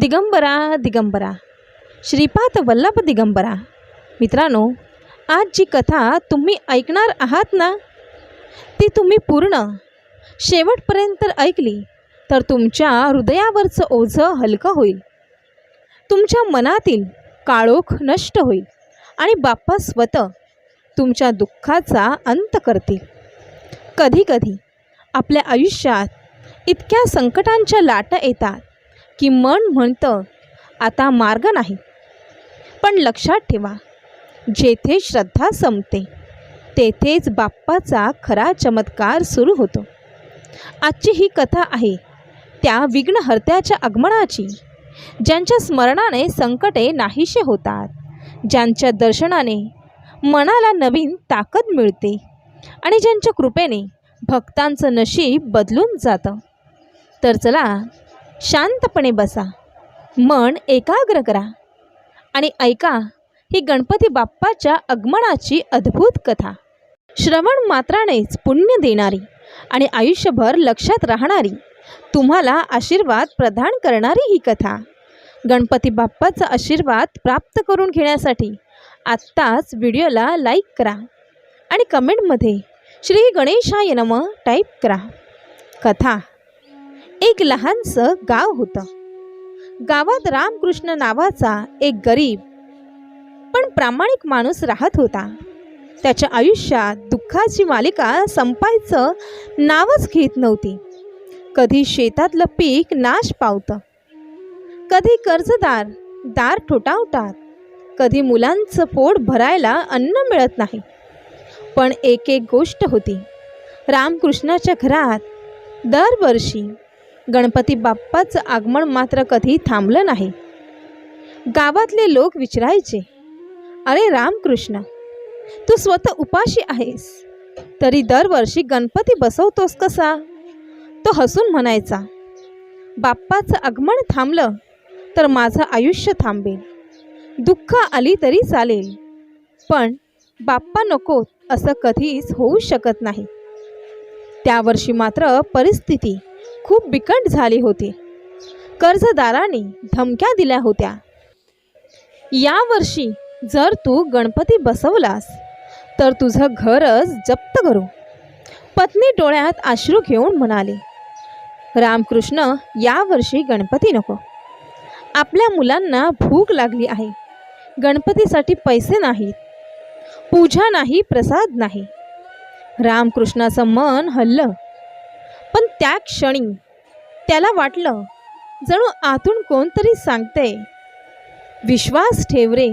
दिगंबरा दिगंबरा. श्रीपाद वल्लभ दिगंबरा. मित्रांनो आज जी कथा तुम्ही ऐकणार आहात ना? ती तुम्ही पूर्ण शेवटपर्यंत ऐकली तर तुमच्या हृदयावरचं ओझं हलकं होईल. तुमच्या मनातील काळोख नष्ट होईल आणि बाप्पा स्वतः तुमच्या दुःखाचा अंत करतील. कधीकधी आपल्या आयुष्यात इतक्या संकटांच्या लाटा येतात की मन म्हणतं आता मार्ग नाही. पण लक्षात ठेवा जेथे श्रद्धा संपते तेथेच बाप्पाचा खरा चमत्कार सुरू होतो. आजची ही कथा आहे त्या विघ्नहर्त्याच्या आगमनाची ज्यांच्या स्मरणाने संकटे नाहीसे होतात ज्यांच्या दर्शनाने मनाला नवीन ताकद मिळते आणि ज्यांच्या कृपेने भक्तांचं नशीब बदलून जातं. तर चला शांतपणे बसा. मन एकाग्र करा. आणि ऐका ही गणपती बाप्पाच्या आगमनाची अद्भुत कथा. श्रवण मात्रानेच पुण्य देणारी आणि आयुष्यभर लक्षात राहणारी तुम्हाला आशीर्वाद प्रदान करणारी ही कथा. गणपती बाप्पाचा आशीर्वाद प्राप्त करून घेण्यासाठी आत्ताच व्हिडिओला लाईक करा आणि कमेंटमध्ये श्री गणेशाय नम टाईप करा. कथा एक लहानसं गाव होतं. गावात रामकृष्ण नावाचा एक गरीब पण प्रामाणिक माणूस राहत होता. त्याच्या आयुष्यात दुःखाची मालिका संपायचं नावच घेत नव्हती. कधी शेतातलं पीक नाश पावतं. कधी कर्जदार दार ठोठावतात. कधी मुलांचं पोट भरायला अन्न मिळत नाही. पण एक एक गोष्ट होती. रामकृष्णाच्या घरात दरवर्षी गणपती बाप्पाचं आगमन मात्र कधी थांबलं नाही. गावातले लोक विचारायचे अरे रामकृष्ण तू स्वतः उपाशी आहेस तरी दरवर्षी गणपती बसवतोस कसा? तो हसून म्हणायचा बाप्पाचं आगमन थांबलं तर माझं आयुष्य थांबेल. दुःख आली तरी चालेल पण बाप्पा नको असं कधीच होऊ शकत नाही. त्यावर्षी मात्र परिस्थिती खूप बिकट झाली होती. कर्जदारांनी धमक्या दिल्या होत्या. यावर्षी जर तू गणपती बसवलास तर तुझं घरच जप्त करू. पत्नी डोळ्यात अश्रू घेऊन म्हणाले रामकृष्ण यावर्षी गणपती नको. आपल्या मुलांना भूक लागली आहे. गणपतीसाठी पैसे नाहीत. पूजा नाही प्रसाद नाही. रामकृष्णाचं मन हल्लं. त्या क्षणी त्याला वाटलं जणू आतून कोणतरी सांगते विश्वास ठेव रे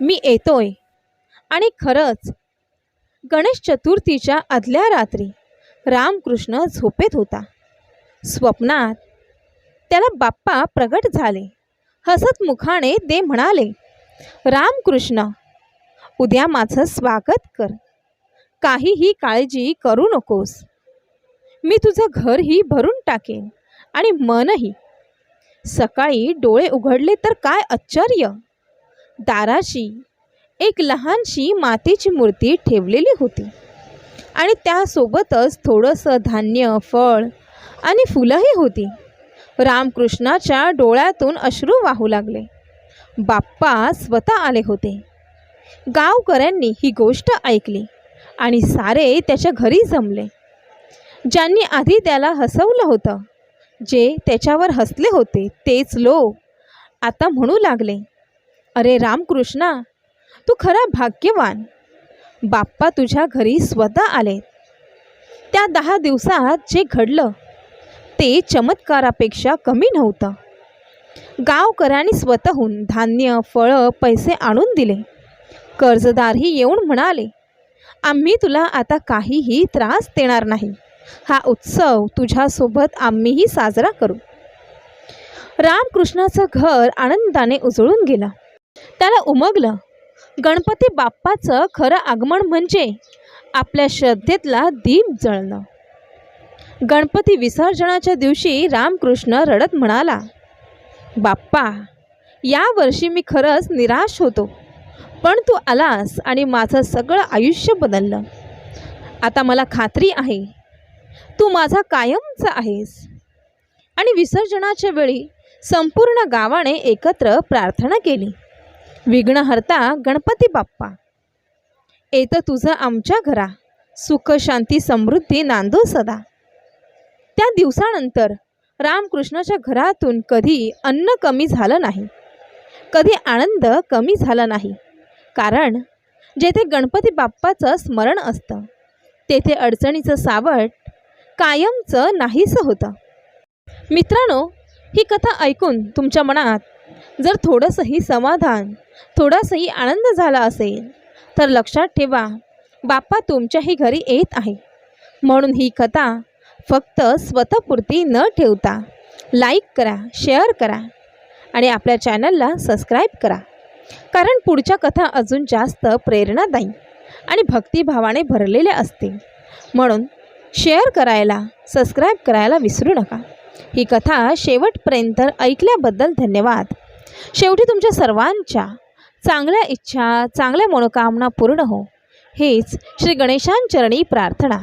मी येतोय. आणि खरंच गणेश चतुर्थीच्या आदल्या रात्री रामकृष्ण झोपेत होता. स्वप्नात त्याला बाप्पा प्रगट झाले. हसत मुखाने ते म्हणाले रामकृष्ण उद्या माझं स्वागत कर. काहीही काळजी करू नकोस. मी तुझं घरही भरून टाकेन आणि मनही. सकाळी डोळे उघडले तर काय आश्चर्य? दाराशी एक लहानशी मातीची मूर्ती ठेवलेली होती. आणि त्यासोबतच थोडंसं धान्य फळ आणि फुलंही होती. रामकृष्णाच्या डोळ्यातून अश्रू वाहू लागले. बाप्पा स्वतः आले होते. गावकऱ्यांनी ही गोष्ट ऐकली आणि सारे त्याच्या घरी जमले. ज्यांनी आधी त्याला हसवलं होतं जे त्याच्यावर हसले होते तेच लोक आता म्हणू लागले अरे रामकृष्णा तू खरा भाग्यवान. बाप्पा तुझ्या घरी स्वतः आले. त्या दहा दिवसात जे घडलं ते चमत्कारापेक्षा कमी नव्हतं. गावकऱ्यांनी स्वतःहून धान्य फळं पैसे आणून दिले. कर्जदारही येऊन म्हणाले आम्ही तुला आता काहीही त्रास देणार नाही. हा उत्सव तुझ्यासोबत आम्हीही साजरा करू. रामकृष्णाचं घर आनंदाने उजळून गेलं. त्याला उमगलं गणपती बाप्पाचं खरं आगमन म्हणजे आपल्या श्रद्धेतला दीप जळणं. गणपती विसर्जनाच्या दिवशी रामकृष्ण रडत म्हणाला बाप्पा यावर्षी मी खरंच निराश होतो पण तू आलास आणि माझं सगळं आयुष्य बदललं. आता मला खात्री आहे तू माझा कायमचा आहेस. आणि विसर्जनाच्या वेळी संपूर्ण गावाने एकत्र प्रार्थना केली. विघ्नहर्ता गणपती बाप्पा. येतं तुझं आमच्या घरा. सुख शांती समृद्धी नांदो सदा. त्या दिवसानंतर रामकृष्णाच्या घरातून कधी अन्न कमी झालं नाही. कधी आनंद कमी झाला नाही. कारण जेथे गणपती बाप्पाचं स्मरण असतं तेथे अडचणीचं सावट कायमचं नाहीसं होतं. मित्रांनो ही कथा ऐकून तुमच्या मनात जर थोडंसंही समाधान थोडासाही आनंद झाला असेल तर लक्षात ठेवा बाप्पा तुमच्याही घरी येत आहे. म्हणून ही कथा फक्त स्वतःपुरती न ठेवता लाईक करा शेअर करा आणि आपल्या चॅनलला सबस्क्राईब करा. कारण पुढच्या कथा अजून जास्त प्रेरणादायी आणि भक्तिभावाने भरलेल्या असतील. म्हणून शेअर करायला सबस्क्राईब करायला विसरू नका. ही कथा शेवटपर्यंत ऐकल्याबद्दल धन्यवाद. शेवटी तुमच्या सर्वांच्या चांगल्या इच्छा चांगल्या मनोकामना पूर्ण हो. हेच श्री गणेशांचरणी प्रार्थना.